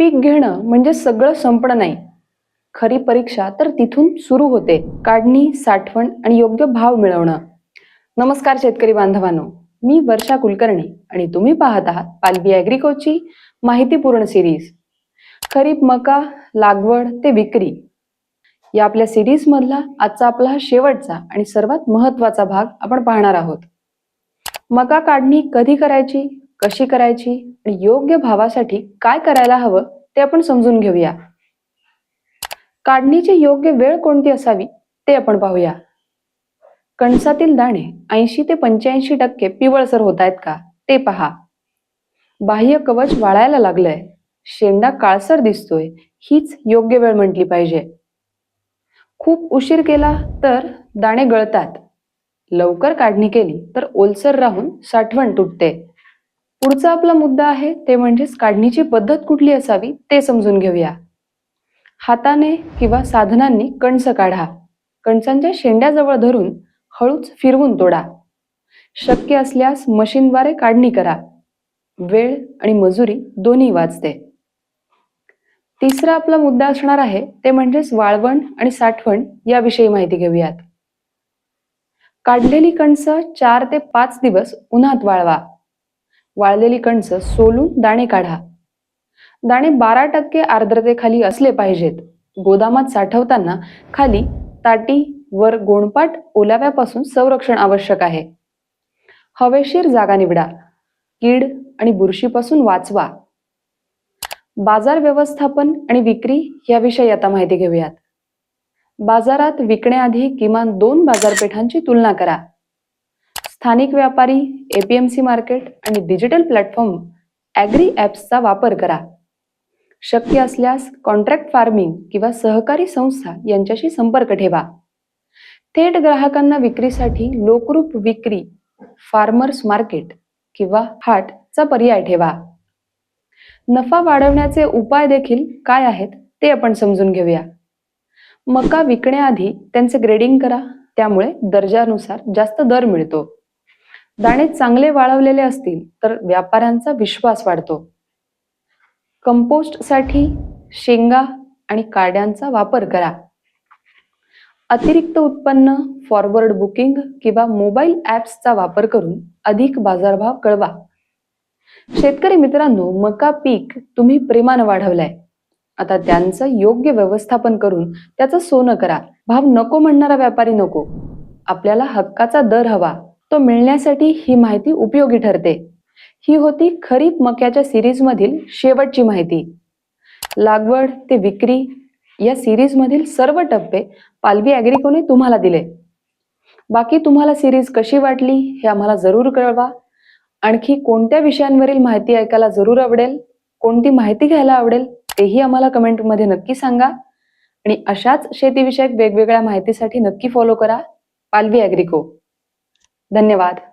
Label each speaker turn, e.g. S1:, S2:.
S1: पीक घेणं म्हणजे सगळं संपणं नाही. खरी परीक्षा तर तिथून सुरू होते. काढणी साठवण आणि योग्य भाव मिळवणं. नमस्कार शेतकरी बांधवांनो. मी वर्षा कुलकर्णी आणि तुम्ही पाहत आहात पालबी अॅग्रिकोची माहितीपूर्ण सिरीज खरीप मका लागवड ते विक्री. या आपल्या सिरीज मधला आजचा आपला शेवटचा आणि सर्वात महत्त्वाचा भाग आपण पाहणार आहोत. मका काढणी कधी करायची? कशी करायची आणि योग्य भावासाठी काय करायला हवं ते आपण समजून घेऊया. काढणीची योग्य वेळ कोणती असावी ते आपण पाहूया. कणसातील दाणे ऐंशी ते पंच्याऐंशी टक्के पिवळसर होत आहेत का ते पहा. बाह्य कवच वाळायला लागलंय. शेंडा काळसर दिसतोय. हीच योग्य वेळ म्हटली पाहिजे. खूप उशीर केला तर दाणे गळतात. लवकर काढणी केली तर ओलसर राहून साठवण तुटते. पुढचा आपला मुद्दा आहे ते म्हणजेच काढणीची पद्धत कुठली असावी ते समजून घेऊया. हाताने किंवा साधनांनी कणस काढा. कणसांच्या शेंड्याजवळ धरून हळूच फिरवून तोडा. शक्य असल्यास मशीनद्वारे काढणी करा. वेळ आणि मजुरी दोन्ही वाचते. तिसरा आपला मुद्दा असणार आहे ते म्हणजेच वाळवण आणि साठवण याविषयी माहिती घेऊयात. काढलेली कणस चार ते पाच दिवस उन्हात वाळवा. वाळलेली कणस सोलून दाणे काढा. दाणे बारा टक्के आर्द्रतेखाली असले पाहिजेत. गोदामात साठवताना खाली ताटी वर गोणपाट ओलाव्यापासून संरक्षण आवश्यक आहे. हवेशीर जागा निवडा. कीड आणि बुरशीपासून वाचवा. बाजार व्यवस्थापन आणि विक्री याविषयी आता माहिती घेऊयात. बाजारात विकण्याआधी किमान दोन बाजारपेठांची तुलना करा. स्थानिक व्यापारी एपीएमसी मार्केट आणि डिजिटल प्लॅटफॉर्म ॲग्री ॲप्सचा वापर करा. शक्य असल्यास कॉन्ट्रॅक्ट फार्मिंग किंवा सहकारी संस्था यांच्याशी संपर्क ठेवा. थेट ग्राहकांना विक्रीसाठी लोकरूप विक्री फार्मर्स मार्केट किंवा हाटचा पर्याय ठेवा. नफा वाढवण्याचे उपाय देखील काय आहेत ते आपण समजून घेऊया. मका विकण्याआधी त्यांचे ग्रेडिंग करा त्यामुळे दर्जानुसार जास्त दर मिळतो. दाणे चांगले वाळवलेले असतील तर व्यापाऱ्यांचा विश्वास वाढतो. कंपोस्टसाठी शेंगा आणि काड्यांचा वापर करा. अतिरिक्त उत्पन्न फॉरवर्ड बुकिंग किंवा मोबाईल ॲप्सचा वापर करून अधिक बाजारभाव कळवा. शेतकरी मित्रांनो मका पीक तुम्ही प्रेमानं वाढवलाय. आता त्यांचं योग्य व्यवस्थापन करून त्याचं सोनं करा. भाव नको म्हणणारा व्यापारी नको. आपल्याला हक्काचा दर हवा. तो मिळण्यासाठी ही माहिती उपयोगी ठरते. ही होती खरीप मक्याच्या सिरीज मधील शेवटची माहिती. लागवड ते विक्री या सिरीज मधील सर्व टप्पे पालवी ॲग्रिकोने तुम्हाला दिले. बाकी तुम्हाला सिरीज कशी वाटली हे आम्हाला जरूर कळवा. आणखी कोणत्या विषयांवरील माहिती ऐकायला जरूर आवडेल कोणती माहिती घ्यायला आवडेल तेही आम्हाला कमेंटमध्ये नक्की सांगा. आणि अशाच शेतीविषयक वेगवेगळ्या माहितीसाठी नक्की फॉलो करा पालवी ॲग्रिको धन्यवाद.